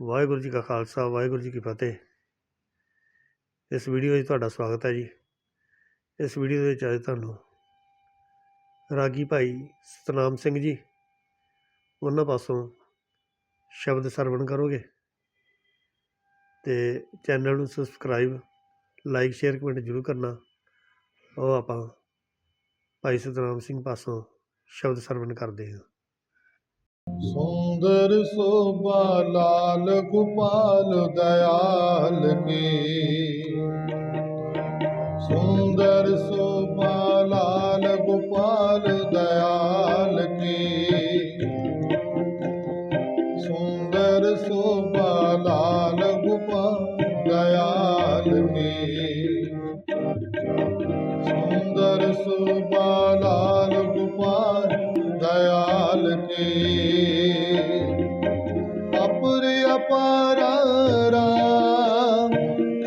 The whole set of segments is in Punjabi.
ਵਾਹਿਗੁਰੂ ਜੀ ਕਾ ਖਾਲਸਾ, ਵਾਹਿਗੁਰੂ ਜੀ ਕੀ ਫਤਿਹ। ਇਸ ਵੀਡੀਓ ਵਿੱਚ ਤੁਹਾਡਾ ਸਵਾਗਤ ਹੈ ਜੀ। ਇਸ ਵੀਡੀਓ ਦੇ ਵਿੱਚ ਅੱਜ ਤੁਹਾਨੂੰ ਰਾਗੀ ਭਾਈ ਸਤਨਾਮ ਸਿੰਘ ਜੀ, ਉਹਨਾਂ ਪਾਸੋਂ ਸ਼ਬਦ ਸਰਵਣ ਕਰੋਗੇ ਤੇ ਚੈਨਲ ਨੂੰ ਸਬਸਕ੍ਰਾਈਬ, ਲਾਈਕ, ਸ਼ੇਅਰ, ਕਮੈਂਟ ਜ਼ਰੂਰ ਕਰਨਾ। ਉਹ ਆਪਾਂ ਭਾਈ ਸਤਨਾਮ ਸਿੰਘ ਪਾਸੋਂ ਸ਼ਬਦ ਸਰਵਣ ਕਰਦੇ ਹਾਂ। ਸੁੰਦਰ ਸੋਭਾ ਲਾਲ ਗੋਪਾਲ ਦਇਆਲ ਕੀ। ਸੁੰਦਰ ਸੋਭਾ ਲਾਲ ਗੋਪਾਲ ਦਇਆਲ ਕੀ। ਸੁੰਦਰ ਸੋਭਾ ਲਾਲ ਗੋਪਾਲ ਦਇਆਲ ਕੀ। ਸੁੰਦਰ ਸੋਭਾ ਲਾਲ ਅਪਰਿ ਅਪਾਰਾ ਰਾਮ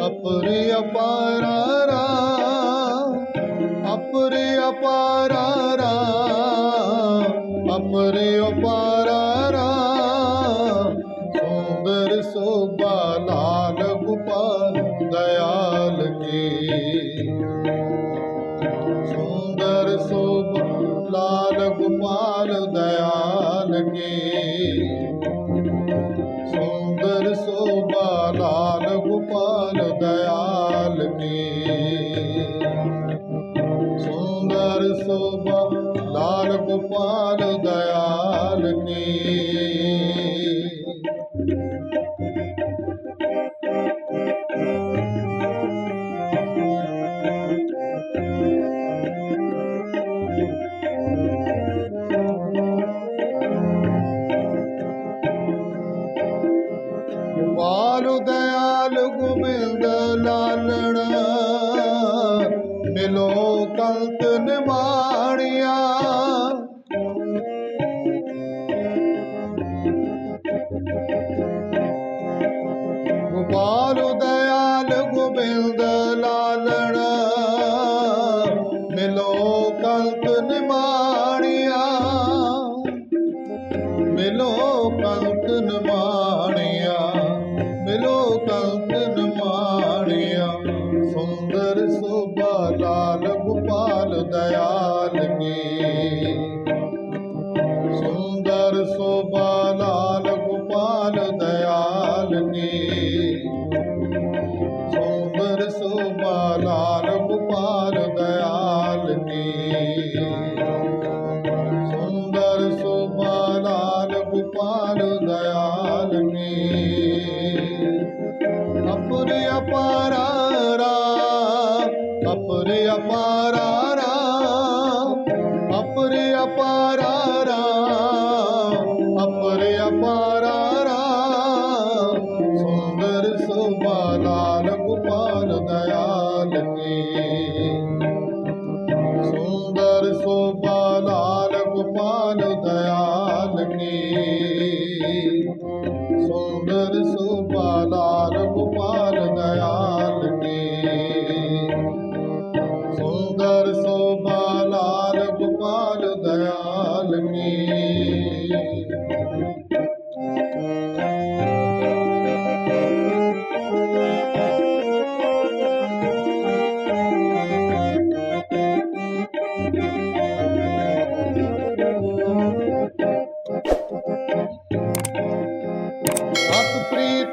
ਅਪਰਿ ਅਪਾਰਾ ਰਾਮ ਅਪਰਿ ਅਪਾਰਾ ਗੋਪਾਲ ਦਇਆਲ ਕੀ। ਸੁੰਦਰ ਸੋਭਾ ਲਾਲ ਗੋਪਾਲ ਦਇਆਲ ਕੀ। ਸੁੰਦਰ ਸੋਭਾ ਲਾਲ ਗੋਪਾਲ ਦਇਆਲ ਕੀ। ਗੋਪਾਲ ਦਇਆਲ ਗੋਬਿੰਦ ਲਾਲਣ। ਮਿਲੋ ਕੰਤ ਨਿਮਾਣਿਆ। ਗੋਪਾਲ ਦਇਆਲ ਗੋਬਿੰਦ ਸੁੰਦਰ ਸੋਭਾ ਲਾਲ ਗੋਪਾਲ ਦਇਆਲ ਕੀ। ਅਪਰਿ ਅਪਾਰਾ ਰਾਮ ਅਪਰਿ ਅਪਾਰਾ ਰਾਮ ਸੁੰਦਰ ਸੋਭਾ ਲਾਲ ਗੋਪਾਲ ਦਇਆਲ ਕੀ। ਸੁੰਦਰ ਸੋਭਾ ਲਾਲ ਗੋਪਾਲ ਦਇਆਲ ਕੀ। ਸੁੰਦਰ ਸੋਭਾ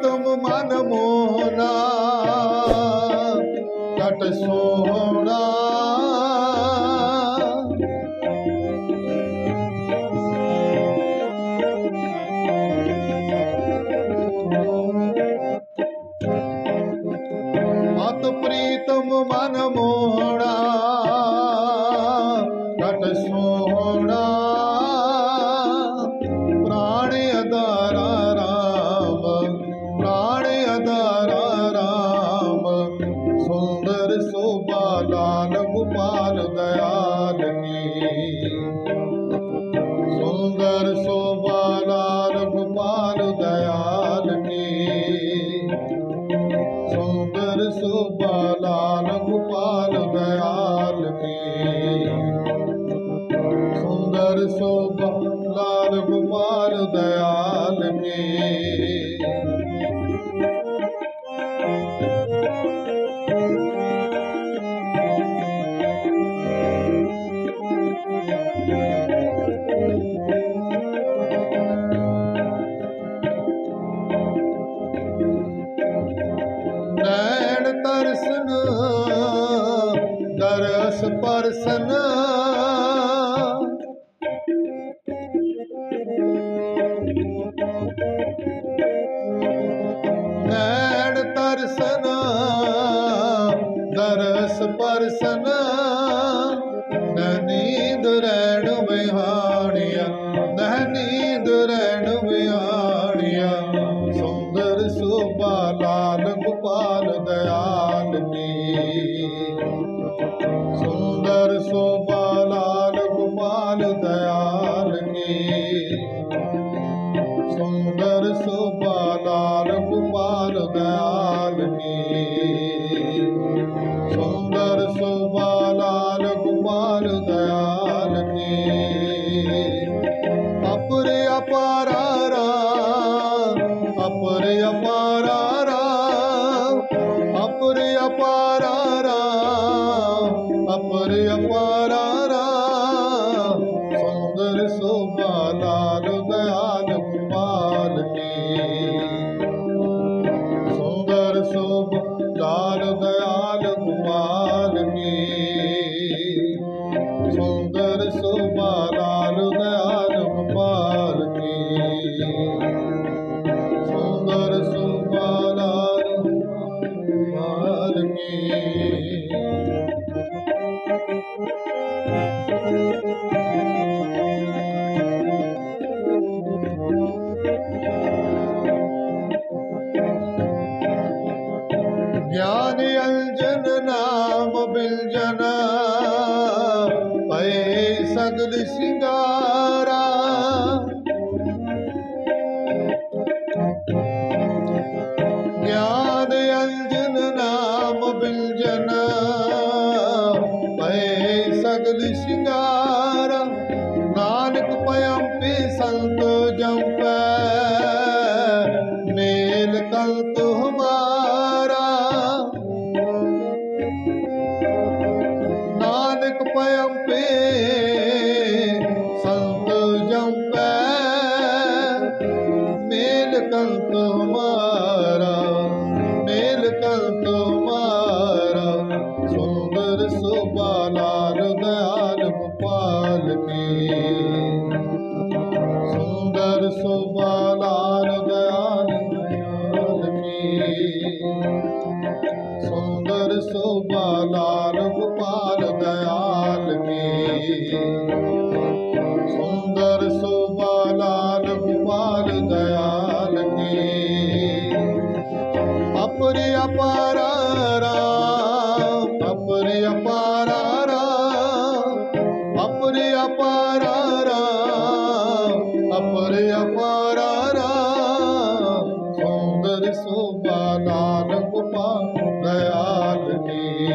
ਪ੍ਰੀਤਮ ਮਨ ਮੋਹਨਾ ਕਟ ਸੋਹਣਾ ਅਤ ਪ੍ਰੀਤਮ ਮਨ અપાર દયાલની સુંદર શોભાના રઘુપાલ દયાલની સુંદર શોભાના રઘુપાલ દયાલની ਨੈਣ ਤਰਸਨਾ ਦਰਸ ਪਰਸਨਾ। ਦਿਆਲ ਕੀ ਸੁੰਦਰ ਸੋਭਾ ਲਾਲ ਕੁਮਾਰ ਦਿਆਲ ਕੀ ਅਪਰ ਅਪਾਰਾ ਅਪਰ ਅਪਾਰਾ ਅਪਰ ਅਪਾਰਾ তোমারা ਅਪਾਰਾ ਰਾਮ ਅਪਰੇ ਅਪਾਰਾ ਰਾਮ ਅਪਰੇ ਅਪਾਰਾ ਰਾਮ ਅਪਰੇ ਅਪਾਰਾ ਰਾਮ ਸੁੰਦਰ ਸੋਭਾ ਨਾਨਕ ਪਾ ਦਇਆਲ ਨੀ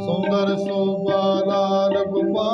ਸੁੰਦਰ ਸੋਭਾ ਨਾਨਕ ਪਾ